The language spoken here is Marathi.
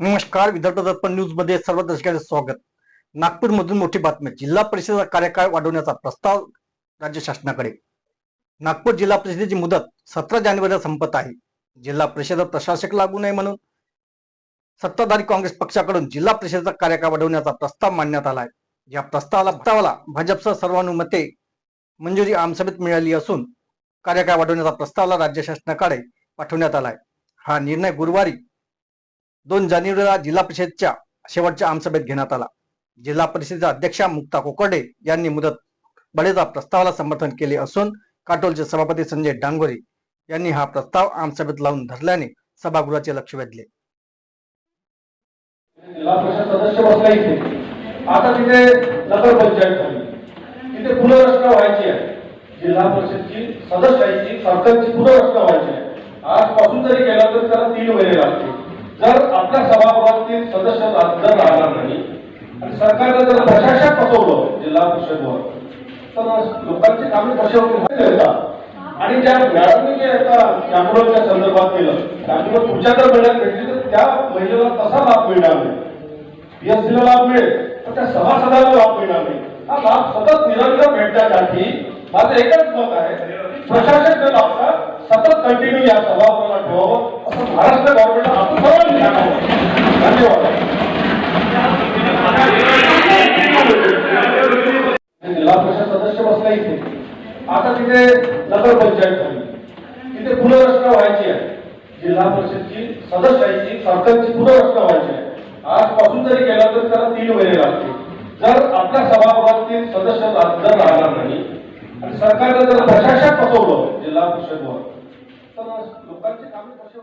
नमस्कार विदर्भ दर्पण न्यूजमध्ये सर्व दर्शकांचे स्वागत. नागपूरमधून मोठी बातमी जिल्हा परिषदेचा कार्यकाळ वाढवण्याचा प्रस्ताव राज्य शासनाकडे. नागपूर जिल्हा परिषदेची मुदत सतरा जानेवारीला संपत आहे. जिल्हा परिषद प्रशासक लागू नये म्हणून सत्ताधारी काँग्रेस पक्षाकडून जिल्हा परिषदेचा कार्यकाळ वाढवण्याचा प्रस्ताव मांडण्यात आला आहे या प्रस्तावाला प्रस्तावाला भाजपसह सर्वानुमते मंजुरी आमसभेत मिळाली असून कार्यकाळ वाढवण्याचा प्रस्तावाला राज्य शासनाकडे पाठवण्यात आला आहे हा निर्णय गुरुवारी दोन जानेवारीला जिल्हा परिषदच्या शेवटच्या आमसभेत घेण्यात आला. जिल्हा परिषदेच्या अध्यक्षा मुक्ता कोकडे यांनी मुदत बढीचा प्रस्तावाला समर्थन केले असून काटोलचे सभापती संजय डांगोरे यांनी हा प्रस्ताव आमसभेत लावून धरल्याने सभागृहाचे लक्ष वेधले. जिल्हा परिषद सदस्य बसला इथे. आता तिथे नगरपंचायत झाली. तिथे पुनर्रचना व्हायची आहे. जिल्हा परिषदची सदस्यांची सरकारची पुनर्रचना व्हायची आहे. आजपासून जरी केला तर त्याला तीन महिने लागतील. जर आपल्या सभागृहातील सदस्य जर राहणार नाही आणि सरकारनं जर प्रशासक बसवलं जिल्हा परिषदवर तर लोकांची कामे कशी येतात आणि ज्या मॅडमने जे आता कॅम्प्युटरच्या संदर्भात केलं त्यामुळे पुढच्या जर महिन्यात भेटली तर त्या महिलेला कसा लाभ मिळणार नाही? पीएससीला लाभ मिळेल पण त्या सभासदाला लाभ मिळणार नाही. हा लाभ सतत निरंतर भेटण्यासाठी माझं एकच मत आहे प्रशासक न लाभता सतत कंटिन्यू या सभागृहाला ठेवावं असं महाराष्ट्र गव्हर्नमेंट जिल्हा परिषद सदस्य बसला इथे आता तिथे नगरपंचायत झाली तिथे पुनर्रचना व्हायची आहे. जिल्हा परिषदची सदस्यांची सरकारची पुनर्रचना व्हायची आहे आजपासून जरी केला तर त्याला तीन महिने लागतील जर आपल्या सभागृहातील सदस्य रा- जर राहणार नाही. आणि सरकारनं जर प्रशासक फसवलं जिल्हा परिषदवर तर लोकांची कामे कशी